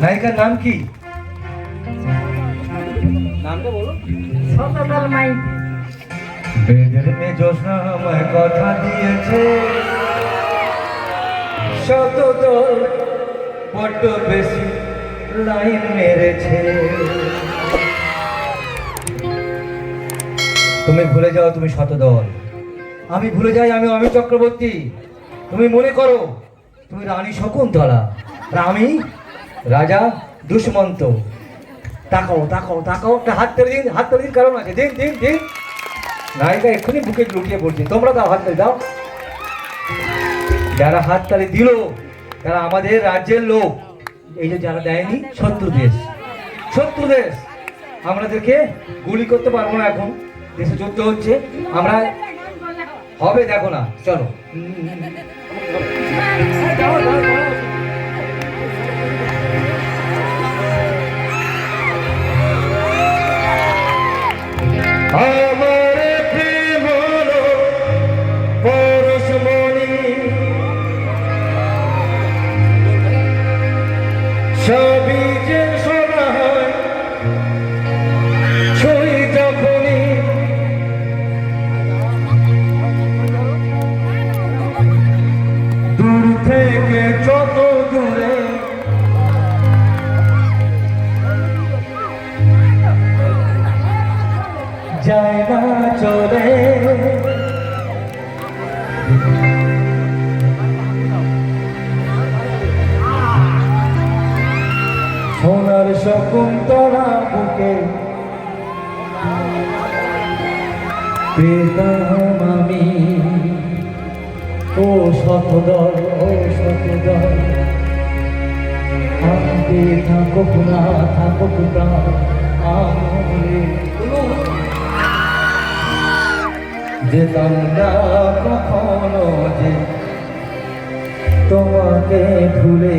নায়িকার নাম কি? নামটা বলো। শতদল মাইতি বেদের মে জোসনা আমায় কথা দিয়েছে। শত দল বড্ড বেশি লাইন মেরেছে। তুমি ভুলে যাও তুমি শতদল। আমি ভুলে যাই আমি অমিত চক্রবর্তী। তুমি মনে করো তুমি রানী শকুন্তলা। আর আমি রাজা দুষ্মন্ত। তাকাও তাকাও তাকাও, একটা হাত তুলে দিন, হাত তুলে দিন, কারণ আছে। দিন দিন দিন। নায়িকা এক্ষুনি বুকে লুটিয়ে পড়ছে তোমরা দাও, হাত তালি দাও। যারা হাত তালি দিল, তারা আমাদের রাজ্যের লোক। এই যে যারা দেয়নি, শত্রু দেশ। শত্রু দেশ। আমাদেরকে গুলি করতে পারব না এখন। দেশে যুদ্ধ হচ্ছে। আমরা হবে, দেখো না। চলো। সবই যে শোনা হয় ছুঁই যখনই দূর থেকে যত দূরে যায় না চলে। শকুন্তলা বুকে। পেতাম আমি। ও শতদল ও শতদল। আমাকে থাকুক না থাকুক না, আমলে যেতাম না কখনো যে তোমাকে ভুলে।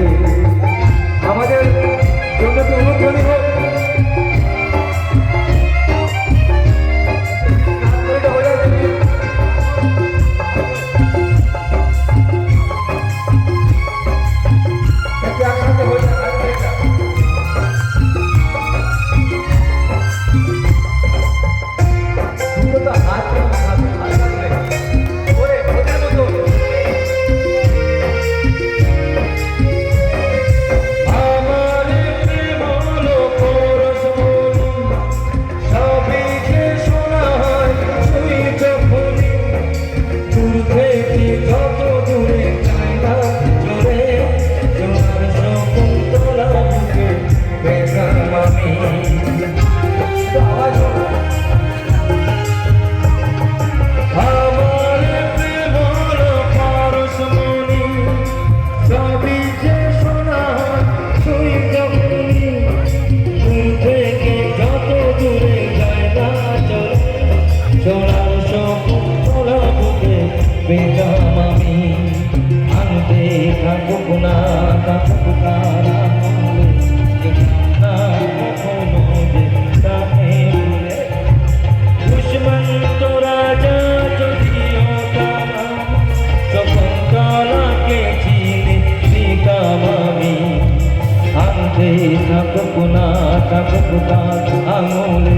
না থাকুক তার আঙুলে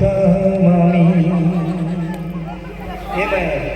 કમામી એ ભાઈ